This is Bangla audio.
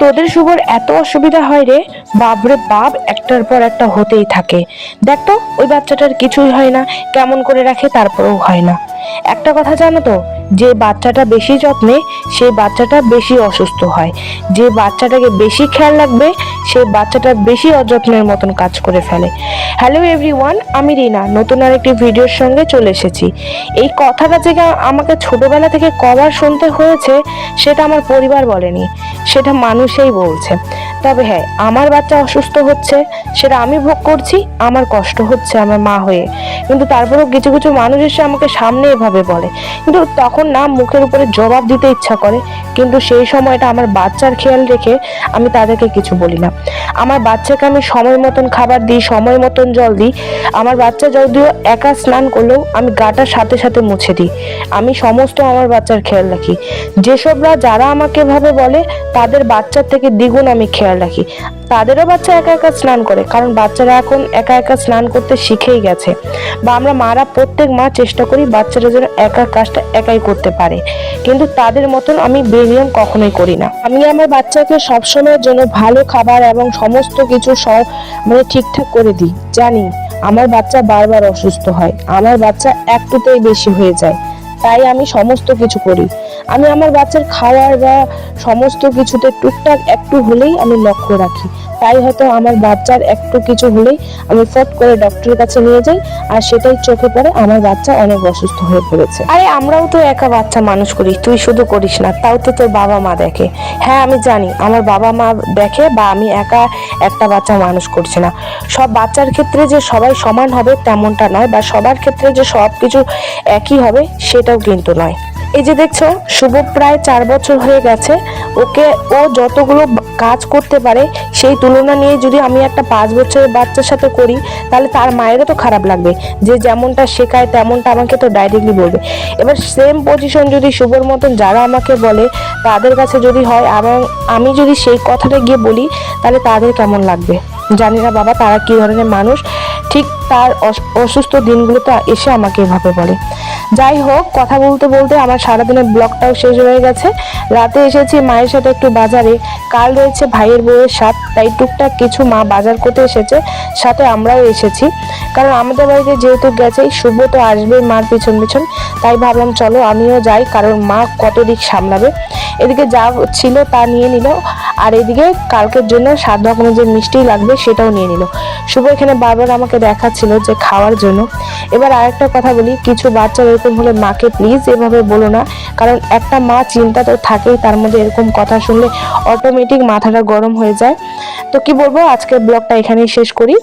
তোদের শুভর এত অসুবিধা হয় রে? বাপরে বাপ, একটার পর একটা হতেই থাকে। দেখ তো, ওই বাচ্চাটার কিছুই হয় না, কেমন করে রাখে তারপরেও হয় না। একটা কথা জানো তো, যে বাচ্চাটা বেশি যত্নে, সেই বাচ্চাটা বেশি অসুস্থ হয়। যে বাচ্চাটাকে বেশি খেয়াল রাখবে সেই বাচ্চাটা বেশি অযত্নের মতন কাজ করে ফেলে। হ্যালো এভরিওয়ান, আমি রিনা, নতুন আরেকটি ভিডিওর সঙ্গে চলে এসেছি। এই কথাটা যে আমাকে ছোটবেলা থেকে কবার শুনতে হয়েছে, সেটা আমার পরিবার বলেনি। সেটা মানুষেই বলছে। তবে হ্যাঁ আমার বাচ্চা অসুস্থ হচ্ছে, সেটা আমি ভোগ করছি, আমার কষ্ট হচ্ছে আমার মা হয়ে। কিন্তু তারপরেও কিছু কিছু মানুষ এসে আমাকে সামনে এভাবে বলে। কিন্তু তখন না মুখের উপরে জবাব দিতে ইচ্ছা করে, কিন্তু সেই সময়টা আমার বাচ্চার খেয়াল রেখে আমি তাদেরকে কিছু বলি না। আমার বাচ্চাকে আমি সময় মতন খাবার দিই, সময় মতন জল দিই। আমার বাচ্চা যদিও একা স্নান করলেও আমি গাটার সাথে সাথে মুছে দিই। আমি সমস্ত আমার বাচ্চার খেয়াল রাখি। যেসবরা যারা আমাকে ভাবে বলে, তাদের বাচ্চার থেকে দ্বিগুণ আমি খেয়াল রাখি। তাদেরও বাচ্চা একা একা স্নান করে, কারণ বাচ্চারা এখন একা একা স্নান করতে শিখেই গেছে। বা আমরা মারা প্রত্যেক মা চেষ্টা করি বাচ্চারা যেন একা কাজটা একাই করতে পারে। কিন্তু তাদের মতন আমি বেনিয়ম কখনোই করি না। আমি আমার বাচ্চাকে সবসময়ের জন্য ভালো খাবার এবং সমস্ত কিছু সব মানে ঠিকঠাক করে দিই। জানি, আমার বাচ্চা বারবার অসুস্থ হয়। আমার বাচ্চা একটুতেই বেশি হয়ে যায়। তাই আমি সমস্ত কিছু করি। আমি আমার বাচ্চার খাওয়ার বা সমস্ত কিছুতে টুকটাক একটু হলেই আমি লক্ষ্য রাখি। তাই হয়তো আমার বাচ্চার একটু কিছু হলেই আমি ফট করে ডক্টরের কাছে নিয়ে যাই, আর সেটাই চোখে পড়ে আমার বাচ্চা অনেক অসুস্থ হয়ে পড়েছে। আরে, আমরাও তো একা বাচ্চা মানুষ করি, তুই শুধু করিস না, তাও তো তোর বাবা মা দেখে। হ্যাঁ আমি জানি, আমার বাবা মা দেখে বা আমি একা একটা বাচ্চা মানুষ করছি না। সব বাচ্চার ক্ষেত্রে যে সবাই সমান হবে তেমনটা নয়, বা সবার ক্ষেত্রে যে সব কিছু একই হবে, সেটাও কিন্তু নয়। এই যে দেখছ, শুভ প্রায় চার বছর হয়ে গেছে। ওকে ও যতগুলো কাজ করতে পারে, সেই তুলনা নিয়ে যদি আমি একটা পাঁচ বছরের বাচ্চার সাথে করি, তাহলে তার মায়েরও তো খারাপ লাগবে। যে যেমনটা শেখায়, তেমনটা আমাকে তো ডাইরেক্টলি বলবে। এবার সেম পজিশন যদি শুভর মতন যারা আমাকে বলে, তাদের কাছে যদি হয়, এবং আমি যদি সেই কথাটা গিয়ে বলি, তাহলে তাদের কেমন লাগবে? জানি না বাবা, তারা কি ধরনের মানুষ? ঠিক তার অস- অসুস্থ দিনগুলোতে এসে আমাকে এভাবে বলে। যাই হোক, কথা বলতে বলতে আমার সারাদিনের ব্লগটাও শেষ হয়ে গেছে। রাতে এসেছি মায়ের সাথে একটু বাজারে। কাল রয়েছে ভাইয়ের বউয়ের সাথ তাই টুকটাক কিছু মা বাজার করতে এসেছে, সাথে আমরাও এসেছি। কারণ আমাদের বাড়িতে যেহেতু গেছে, শুভ তো আসবে মার পিছন পিছন। তাই ভাবলাম, চলো আমিও যাই, কারণ মা কত দিক সামলাবে। এদিকে যা ছিল তা নিয়ে নিল, আর এদিকে কালকের জন্য সাত রকমের যে মিষ্টি লাগবে সেটাও নিয়ে নিল। শুভ এখানে বারবার আমাকে দেখাচ্ছিল যে খাওয়ার জন্য। এবার আরেকটা কথা বলি, কিছু বাচ্চা এরকম হলে মাকে প্লিজ এভাবে বলো না। কারণ একটা মা চিন্তা তো থাকেই, তার মধ্যে এরকম কথা শুনলে অটোমেটিক মাথাটা গরম হয়ে যায়। তো কি বলব, আজকের ব্লগটা এখানেই শেষ করি।